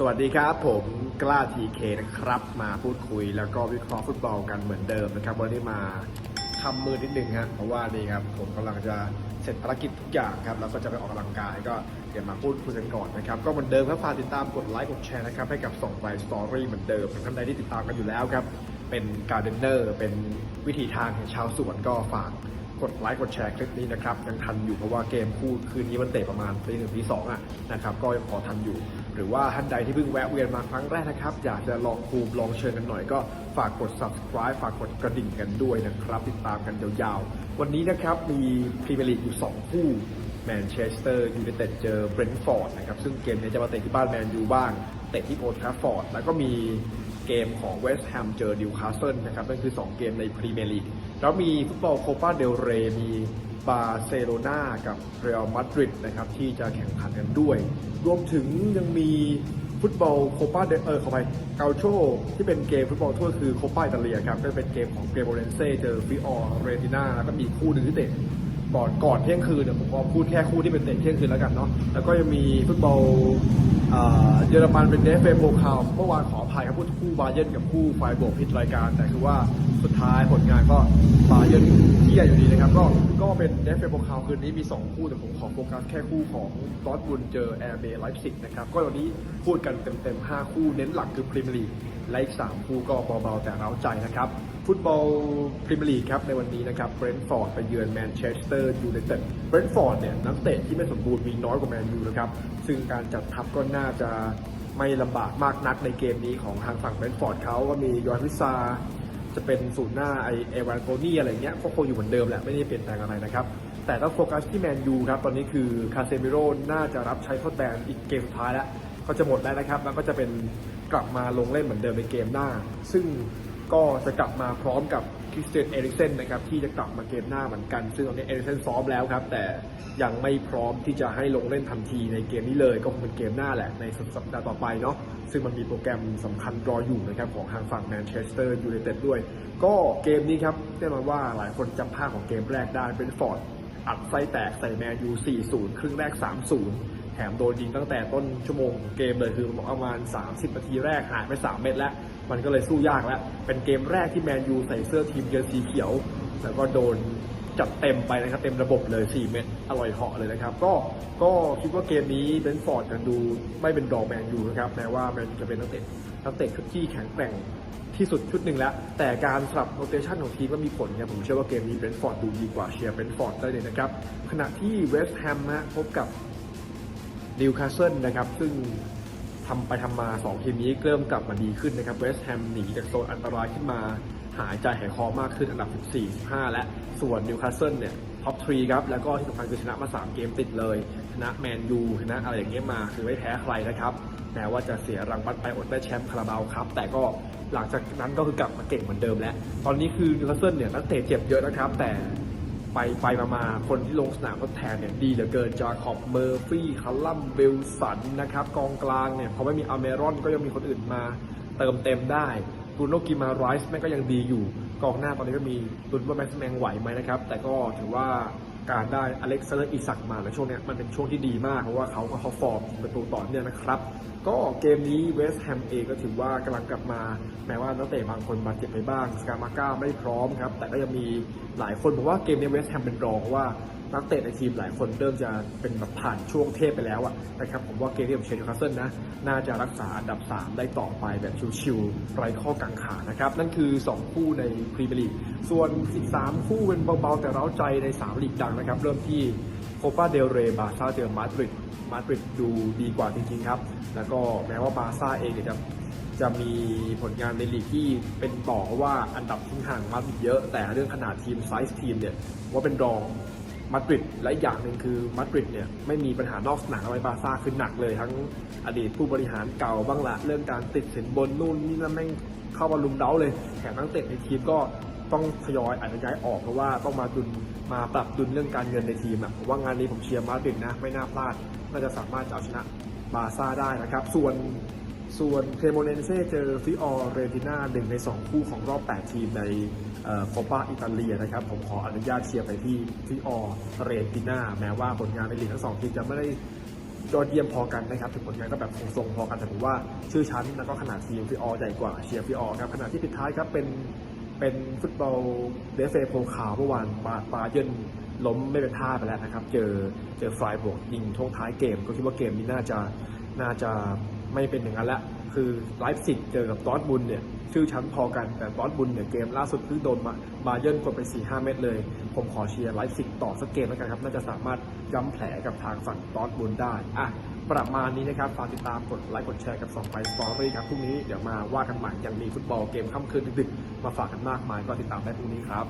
สวัสดีครับ ผมกล้าทีเคนะครับมาพูดคุยแล้วก็วิเคราะห์ฟุตบอลกันเหมือนเดิมนะครับวันนี้มาทำมือนิดนึงฮะเพราะว่านี่ครับผมกำลังจะเสร็จภารกิจทุกอย่างครับแล้วก็จะไปออกกำลังกายก็เดี๋ยวมาพูดคุยกันก่อนนะครับก็เหมือนเดิมครับฝากติดตามกดไลค์กดแชร์นะครับให้กับส่องไปสตอรี่เหมือนเดิมท่านใดที่ติดตามกันอยู่แล้วครับเป็นการเดนเนอร์เป็นวิธีทางของชาวสวนก็ฝากกดไลค์กดแชร์คลิปนี้นะครับยังทันอยู่เพราะว่าเกมคู่คืนนี้มันเตะประมาณตีหนึ่งตีสองอะนะครับก็ยังพอทันอยู่ หรือว่าท่านใดที่เพิ่งแวะเวียนมาครั้งแรกนะครับ อยากจะลองภูมิลองเชิญกันหน่อยก็ฝากกด subscribe ฝากกดกระดิ่งกันด้วยนะครับ ติดตามกันยาวๆ วันนี้นะครับมีพรีเมียร์ลีกอยู่ 2 คู่แมนเชสเตอร์ยูไนเต็ดเจอเบรนท์ฟอร์ดนะครับซึ่งเกมนี้จะมาเตะที่บ้านแมนยูบ้างเตะที่โอลด์แทราฟฟอร์ดแล้วก็มีเกมของเวสต์แฮมเจอดิวคาสเซิลนะครับนั่นคือ 2 เกมในพรีเมียร์ลีกแล้วมีฟุตบอลโคปาเดลเรมี บาร์เซโลนากับเรอัลมาดริดนะครับที่จะแข่งขันกันด้วย รวมถึงยังมีฟุตบอลโคปาเดเออเขอไปเกาโชที่เป็นเกมฟุตบอลทั่วคือโคปาอิตาเลียครับก็เป็นเกมของเกรโบเรนเซ่เจอฟิออร์เรติน่าแล้วก็มีคู่หนึ่งที่เตะก่อนก่อนเที่ยงคืนเนี่ยผมขอพูดแค่คู่ที่เป็นเตะเที่ยงคืนแล้วกันเนาะแล้วก็ยังมีฟุตบอลเยอรมันเป็นเดฟเฟโปคาวเมื่อวานขออภัยครับพูดคู่บาเยิร์นกับคู่ไฟโบกผิดรายการแต่คือว่า สุดท้ายผลงานก็บาเยิร์ที่ใหญ่อยู่ดีนะครับ ก็ก็เป็นเดฟเฟโปคาวคืนนี้มี 2 คู่ แต่ผมขอโฟกัสแค่คู่ของดอทบุนเจอแอร์เบย์ไลฟ์ซิกนะครับ ก็วันนี้พูดกันเต็มๆ 5 คู่เน้นหลักคือพรีเมียร์ลีกและอีก 3 คู่ก็เบาๆ แต่เร้าใจนะครับ ฟุตบอลพรีเมียร์ลีกครับ ในวันนี้นะครับเบรนท์ฟอร์ดไปเยือนแมนเชสเตอร์ยูไนเต็ดเบรนท์ฟอร์ดเนี่ยนักเตะที่ไม่สมบูรณ์มีน้อยกว่าแมนยูนะครับซึ่งการจัดทัพก็น่าจะไม่ลำบากมากนักในเกมนี้ของทางฝั่งเบรนท์ฟอร์ดเขาก็มียอห์นวิซา จะเป็นศูนย์หน้าไอเอวานโกนี่อะไรเงี้ยก็คงอยู่เหมือนเดิมแหละไม่ได้เปลี่ยนแปลงอะไรนะครับ แต่ต้องโฟกัสที่แมนยูครับตอนนี้คือคาเซมิโร่น่าจะรับใช้ทดแทนอีกเกมสุดท้ายแล้ว ก็จะหมดแล้วนะครับ แล้วก็จะเป็นกลับมาลงเล่นเหมือนเดิมในเกมหน้า ซึ่ง ก็จะกลับมาพร้อมกับคริสเตียนเอริกเซนนะครับที่จะกลับมาเกมหน้าเหมือนกัน ซึ่งตอนนี้เอริกเซนซ้อมแล้วครับ แต่ยังไม่พร้อมที่จะให้ลงเล่นทันทีในเกมนี้เลย ก็คงเป็นเกมหน้าแหละในสัปดาห์ต่อไปเนาะซึ่งมันมีโปรแกรมสำคัญรออยู่นะครับของทางฝั่งแมนเชสเตอร์ยูไนเต็ดด้วย ก็เกมนี้ครับแน่นอนว่าหลายคนจำภาพของเกมแรกได้เป็นฟอร์ดอัดไส้แตกใส่แมนยู 4-0 ครึ่งแรก 3-0 ถมโดนยิงตั้งแต่ต้นชั่วโมงเกมเลยคือประมาณ 30นาทีแรกหายไป 3 เม็ดแล้ว มันก็เลยสู้ยากแล้ว เป็นเกมแรกที่แมนยูใส่เสื้อทีมเยือนสีเขียว แล้วก็โดนจัดเต็มไปนะครับ เต็มระบบเลย 4 เม็ดอร่อยเหาะเลยนะครับ ก็ก็คิดว่าเกมนี้เบนฟอร์ดจะดูไม่เป็นรองแมนยูนะครับแม้ว่าแมนยูจะเป็นนักเตะนักเตะชุดที่แข็งแกร่งที่สุดชุดหนึ่งแล้ว แต่การสลับโรเตชันของทีมก็มีผลครับผมเชื่อว่าเกมนี้เบนท์ฟอร์ดดูดีกว่าเชียร์เบนท์ฟอร์ดได้เลยนะครับ ขณะที่เวสต์แฮมฮะพบกับ นิวคาสเซิลนะครับซึ่งทำไปทำมา 2 ทีมนี้เริ่มกลับมาดีขึ้นนะครับเวสต์แฮมหนีจากโซนอันตรายขึ้นมา หายใจหายคอมากขึ้นอันดับ 14 15 และส่วนนิวคาสเซิลเนี่ยท็อปทรีครับ แล้วก็ที่สำคัญคือชนะมา 3 เกมติดเลย ชนะแมนยูชนะอะไรอย่างเงี้ยมาคือไม่แพ้ใครนะครับแม้ว่าจะเสียรางวัลไปอดได้แชมป์คาราบาวครับ แต่ก็หลังจากนั้นก็คือกลับมาเก่งเหมือนเดิมแล้ว ตอนนี้คือนิวคาสเซิลเนี่ยนักเตะเจ็บเยอะนะครับแต่ ไปไปมาคนที่ลงสนามทดแทนเนี่ยดีเหลือเกินจาคอบเมอร์ฟี่คัลลัมเบลสันนะครับกองกลางเนี่ยพอไม่มีอเมรอนก็ยังมีคนอื่นมาเติมเต็มได้บรูโนกิมาไรส์แม่ก็ยังดีอยู่ กองหน้าตอนนี้ก็มีลุ้นว่าแม็กซ์แมงไหวไหมนะครับ แต่ก็ถือว่า การได้อเล็กซานเดอร์อิสักมาในช่วงนี้มันเป็นช่วงที่ดีมาก เพราะว่าเขาก็เขาฟอร์มประตูต่อเนื่องนะครับ ก็เกมนี้เวสต์แฮมเองก็ถือว่ากำลังกลับมา แม้ว่านักเตะบางคนบาดเจ็บไปบ้างสกามาก้าไม่พร้อมครับ แต่ก็ยังมีหลายคนบอกว่าเกมนี้เวสต์แฮมเป็นรองเพราะว่า นักเตะในทีมหลายคนเริ่มจะเป็นแบบผ่านช่วงเทพไปแล้วอะนะครับผมว่าเกมที่ผมเชียร์นิวคาสเซิลนะน่าจะรักษาอันดับ 3 ได้ต่อไปแบบชิวๆไร้ข้อกังขานะครับนั่นคือ 2 คู่ในพรีเมียร์ลีกส่วนอีก3คู่เป็นเบาๆ แต่เร้าใจใน3ลีกดังนะครับ เริ่มที่โคปาเดลเรบาซ่าเจอมาดริดมาดริดดูดีกว่าจริงๆครับ แล้วก็แม้ว่าบาซ่าเองเนี่ยจะจะมีผลงานในลีกที่เป็นต่อเพราะว่าอันดับทิ้งห่างมาดริดเยอะ แต่เรื่องขนาดทีมไซส์ทีมเนี่ยว่าเป็นรอง มาดริดและอีกอย่างหนึ่งคือมาดริดเนี่ยไม่มีปัญหานอกสนามอะไรบาซ่าคือหนักเลย ทั้งอดีตผู้บริหารเก่าบ้างละเรื่องการติดสินบนนู่นนี่นั่นแม่งเข้ามาลุมเด้าเลยแถมนักเตะในทีมก็ต้องทยอยอาจจะย้ายออกเพราะว่าต้องมาดุลมาปรับดุลเรื่องการเงินในทีมอะผมว่างานนี้ผมเชียร์มาดริดนะไม่น่าพลาดน่าจะสามารถจะเอาชนะบาซ่าได้นะครับ ส่วนส่วนเคโมเนนเซ่เจอฟิออเรติน่าหนึ่งใน 2 คู่ของรอบ 8 ทีมใน โคปาอิตาเลียนะครับ ผมขออนุญาตเชียร์ไปที่ฟิออเรติน่าแม้ว่าผลงานในลีกทั้งสองทีมจะไม่ได้ยอดเยี่ยมพอกันนะครับถึงผลงานก็แบบทรงๆพอกันแต่ผมว่าชื่อชั้นแล้วก็ขนาดทีมฟิออใหญ่กว่าเชียร์ฟิออครับขณะที่ปิดท้ายครับเป็นเป็นฟุตบอลเดฟเฟโพขาวเมื่อวานบาบาเยินล้มไม่เป็นท่าไปแล้วนะครับ เจอเจอฟรายบวกยิงท่วงท้ายเกม ก็คิดว่าเกมนี้น่าจะน่าจะไม่เป็นอย่างนั้นละ คือไลฟ์ซิกเจอกับดอร์ทบุนเนี่ยชื่อชั้นพอกันแต่ดอร์ทบุนเนี่ยเกมล่าสุดเพิ่งโดนมาบาเยิร์นกดไป 4-5 เม็ดเลย ผมขอเชียร์ไลฟ์ซิกต่อสักเกมแล้วกันครับ น่าจะสามารถย้ำแผลกับทางฝั่งดอร์ทบุนได้อะประมาณนี้นะครับฝากติดตามกดไลค์กดแชร์กับ2ไปสตอรี่ครับพรุ่งนี้เดี๋ยวมาว่ากันใหม่ยังมีฟุตบอลเกมค่ำคืนดึกๆมาฝากกันมากมายก็ติดตามได้พรุ่งนี้ครับ